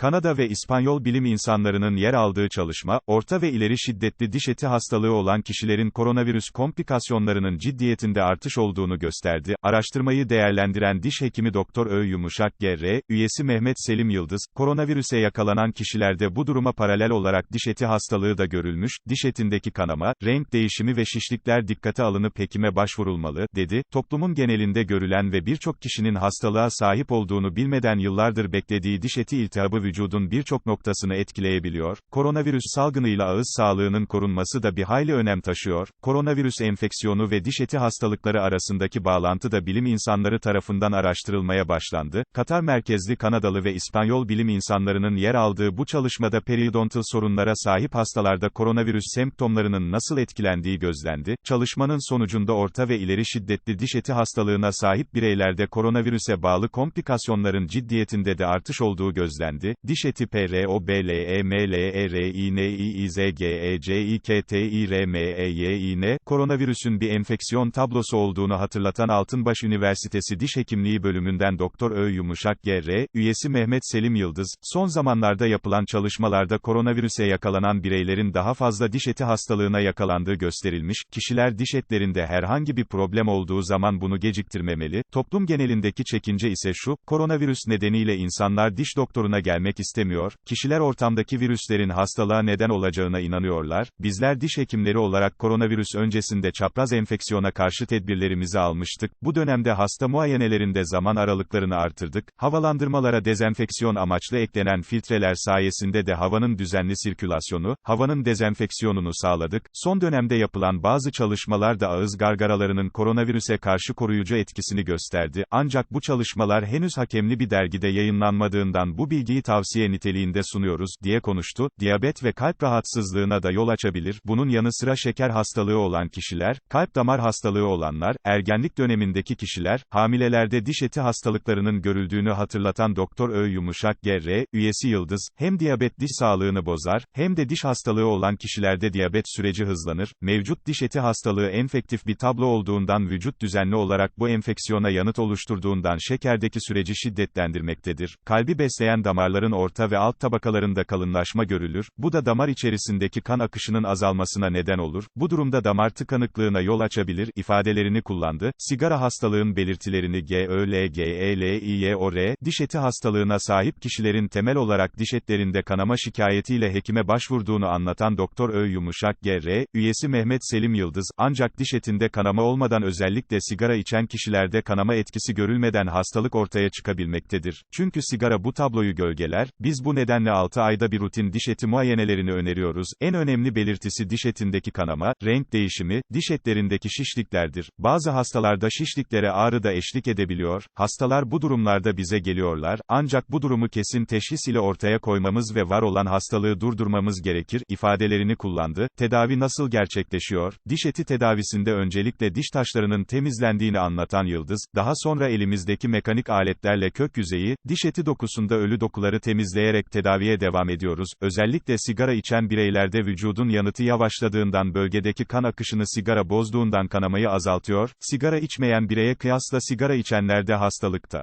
Kanada ve İspanyol bilim insanlarının yer aldığı çalışma, orta ve ileri şiddetli diş eti hastalığı olan kişilerin koronavirüs komplikasyonlarının ciddiyetinde artış olduğunu gösterdi. Araştırmayı değerlendiren diş hekimi Doktor Ö. Yumuşak GR, üyesi Mehmet Selim Yıldız, koronavirüse yakalanan kişilerde bu duruma paralel olarak diş eti hastalığı da görülmüş, diş etindeki kanama, renk değişimi ve şişlikler dikkate alınıp hekime başvurulmalı, dedi. Toplumun genelinde görülen ve birçok kişinin hastalığa sahip olduğunu bilmeden yıllardır beklediği diş eti iltihabı vücudun birçok noktasını etkileyebiliyor. Koronavirüs salgınıyla ağız sağlığının korunması da bir hayli önem taşıyor. Koronavirüs enfeksiyonu ve diş eti hastalıkları arasındaki bağlantı da bilim insanları tarafından araştırılmaya başlandı. Katar merkezli Kanadalı ve İspanyol bilim insanlarının yer aldığı bu çalışmada periodontal sorunlara sahip hastalarda koronavirüs semptomlarının nasıl etkilendiği gözlendi. Çalışmanın sonucunda orta ve ileri şiddetli diş eti hastalığına sahip bireylerde koronavirüse bağlı komplikasyonların ciddiyetinde de artış olduğu gözlendi. Diş eti PROBLE MLERINİZGECİKTİRMEYİN, koronavirüsün bir enfeksiyon tablosu olduğunu hatırlatan Altınbaş Üniversitesi Diş Hekimliği bölümünden Doktor Ö. Yumuşak GR, üyesi Mehmet Selim Yıldız, son zamanlarda yapılan çalışmalarda koronavirüse yakalanan bireylerin daha fazla diş eti hastalığına yakalandığı gösterilmiş, kişiler diş etlerinde herhangi bir problem olduğu zaman bunu geciktirmemeli, toplum genelindeki çekince ise şu, koronavirüs nedeniyle insanlar diş doktoruna gelmek istemiyor, kişiler ortamdaki virüslerin hastalığa neden olacağına inanıyorlar, bizler diş hekimleri olarak koronavirüs öncesinde çapraz enfeksiyona karşı tedbirlerimizi almıştık, bu dönemde hasta muayenelerinde zaman aralıklarını artırdık, havalandırmalara dezenfeksiyon amaçlı eklenen filtreler sayesinde de havanın düzenli sirkülasyonu, havanın dezenfeksiyonunu sağladık, son dönemde yapılan bazı çalışmalar da ağız gargaralarının koronavirüse karşı koruyucu etkisini gösterdi, ancak bu çalışmalar henüz hakemli bir dergide yayınlanmadığından bu bilgiyi tavsiye niteliğinde sunuyoruz, diye konuştu, diyabet ve kalp rahatsızlığına da yol açabilir, bunun yanı sıra şeker hastalığı olan kişiler, kalp damar hastalığı olanlar, ergenlik dönemindeki kişiler, hamilelerde diş eti hastalıklarının görüldüğünü hatırlatan Doktor Ö. Yumuşak GR, üyesi Yıldız, hem diyabet diş sağlığını bozar, hem de diş hastalığı olan kişilerde diyabet süreci hızlanır, mevcut diş eti hastalığı enfektif bir tablo olduğundan vücut düzenli olarak bu enfeksiyona yanıt oluşturduğundan şekerdeki süreci şiddetlendirmektedir. Kalbi besleyen damarların orta ve alt tabakalarında kalınlaşma görülür, bu da damar içerisindeki kan akışının azalmasına neden olur, bu durumda damar tıkanıklığına yol açabilir, ifadelerini kullandı, sigara hastalığın belirtilerini GÖLGELİYOR, diş eti hastalığına sahip kişilerin temel olarak diş etlerinde kanama şikayetiyle hekime başvurduğunu anlatan Doktor Ö. Yumuşak GR, üyesi Mehmet Selim Yıldız, ancak diş etinde kanama olmadan özellikle sigara içen kişilerde kanama etkisi görülmeden hastalık ortaya çıkabilmektedir. Çünkü sigara bu tabloyu gölgeler, biz bu nedenle 6 ayda bir rutin diş eti muayenelerini öneriyoruz. En önemli belirtisi diş etindeki kanama, renk değişimi, diş etlerindeki şişliklerdir. Bazı hastalarda şişliklere ağrı da eşlik edebiliyor. Hastalar bu durumlarda bize geliyorlar, ancak bu durumu kesin teşhis ile ortaya koymamız ve var olan hastalığı durdurmamız gerekir, ifadelerini kullandı. Tedavi nasıl gerçekleşiyor? Diş eti tedavisinde öncelikle diş taşlarının temizlendiğini anlatan Yıldız, daha sonra elimizdeki mekanik aletlerle kök yüzeyi, diş eti dokusunda ölü dokuları temizleyerek tedaviye devam ediyoruz. Özellikle sigara içen bireylerde vücudun yanıtı yavaşladığından bölgedeki kan akışını sigara bozduğundan kanamayı azaltıyor, sigara içmeyen bireye kıyasla sigara içenlerde hastalıkta